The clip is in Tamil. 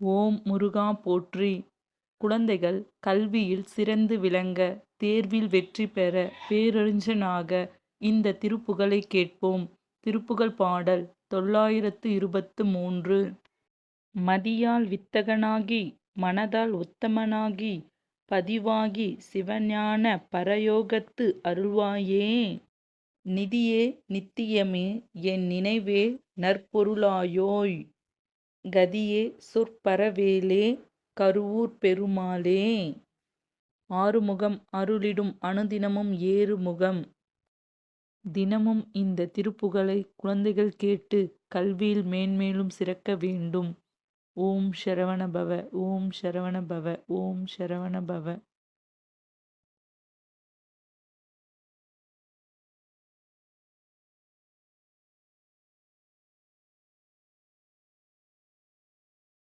ஓம் முருகா போற்றி. குழந்தைகள் கல்வியில் சிறந்து விளங்க தேர்வில் வெற்றி பெற பேரறிஞனாக இந்த திருப்புகழை கேட்போம். திருப்புகழ் பாடல் தொள்ளாயிரத்து இருபத்து மூன்று. மதியால் வித்தகனாகி மனதால் உத்தமனாகி பதிவாகி சிவஞான பரயோகத்து அருள்வாயே. நிதியே நித்தியமே என் நினைவே நற்பொருளாயோய். கதியே சொற்பரவேலே கருவூர் பெருமாளே. ஆறுமுகம் அருளிடும் அணுதினமும் ஏறுமுகம். தினமும் இந்த திருப்புகழை குழந்தைகள் கேட்டு கல்வியில் மேன்மேலும் சிறக்க வேண்டும். ஓம் சரவண பவ ஓம் சரவண பவ ஓம் சரவண பவ